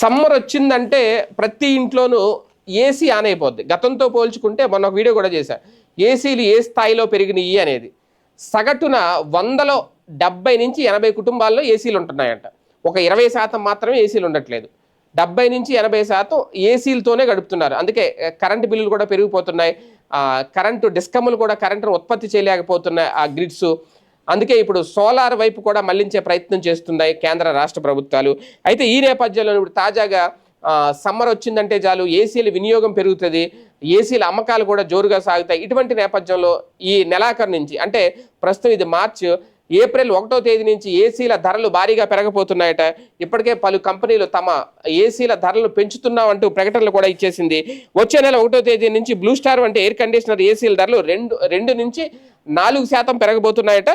Summer వచ్చిందంటే ప్రతి ఇంట్లోనూ ఏసీ ఆన్ అయిపోద్ది. గతంతో పోల్చుకుంటే మొన్న ఒక వీడియో కూడా చేశా. ఏసీలు ఏ స్థాయిలో పెరిగినాయి అనేది. సగటున వందలో డెబ్బై నుంచి ఎనభై కుటుంబాల్లో ఏసీలు ఉంటున్నాయంట. ఒక ఇరవై శాతం మాత్రమే ఏసీలు ఉండట్లేదు. డెబ్బై నుంచి ఎనభై శాతం ఏసీలతోనే గడుపుతున్నారు. అందుకే కరెంటు బిల్లులు కూడా పెరిగిపోతున్నాయి. కరెంటు డిస్కమ్లు కూడా కరెంటును ఉత్పత్తి చేయలేకపోతున్నాయి. ఆ గ్రిడ్స్ అందుకే ఇప్పుడు సోలార్ వైపు కూడా మళ్ళించే ప్రయత్నం చేస్తున్నాయి కేంద్ర రాష్ట్ర ప్రభుత్వాలు. అయితే ఈ నేపథ్యంలో ఇప్పుడు తాజాగా సమ్మర్ వచ్చిందంటే చాలు ఏసీల వినియోగం పెరుగుతుంది ఏసీల అమ్మకాలు కూడా జోరుగా సాగుతాయి. ఇటువంటి నేపథ్యంలో ఈ నెలాఖరు నుంచి అంటే ప్రస్తుతం ఇది మార్చ్ ఏప్రిల్ ఒకటో తేదీ నుంచి ఏసీల ధరలు భారీగా పెరగబోతున్నాయట. ఇప్పటికే పలు కంపెనీలు తమ ఏసీల ధరలు పెంచుతున్నామంటూ ప్రకటనలు కూడా ఇచ్చేసింది. వచ్చే నెల ఒకటో తేదీ నుంచి బ్లూ స్టార్ వంటి ఎయిర్ కండిషనర్ ఏసీల ధరలు రెండు రెండు నుంచి నాలుగు శాతం పెరగబోతున్నాయట.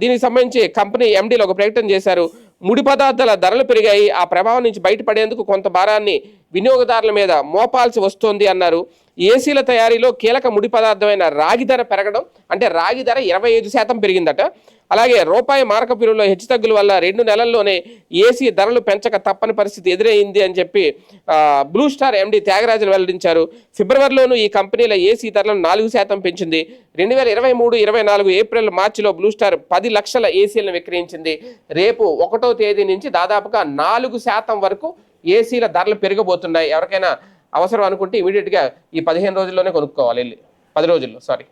దీనికి సంబంధించి కంపెనీ ఎండీలు ఒక ప్రకటన చేశారు. ముడి పదార్థాల ధరలు పెరిగాయి. ఆ ప్రభావం నుంచి బయటపడేందుకు కొంత భారాన్ని వినియోగదారుల మీద మోపాల్సి వస్తోంది అన్నారు. ఏసీల తయారీలో కీలక ముడి పదార్థమైన రాగి ధర పెరగడం అంటే రాగి ధర ఇరవై ఐదు శాతం పెరిగిందట. అలాగే రూపాయి మారక విలువలో హెచ్చుతగ్గుల వల్ల రెండు నెలల్లోనే ఏసీ ధరలు పెంచక తప్పని పరిస్థితి ఎదురైంది అని చెప్పి బ్లూ స్టార్ ఎండి త్యాగరాజన్ వెల్లడించారు. ఫిబ్రవరిలోనూ ఈ కంపెనీల ఏసీ ధరలను నాలుగు శాతం పెంచింది. రెండు వేల ఇరవై మూడు ఇరవై నాలుగు ఏప్రిల్ మార్చిలో బ్లూ స్టార్ పది లక్షల ఏసీలను విక్రయించింది. రేపు ఒకటో తేదీ నుంచి దాదాపుగా నాలుగు శాతం వరకు ఏసీల ధరలు పెరిగబోతున్నాయి ఎవరికైనా అవసరం అనుకుంటే ఇమీడియట్గా ఈ పదిహేను రోజుల్లోనే కొనుక్కోవాలి. వెళ్ళి పది రోజుల్లో సారీ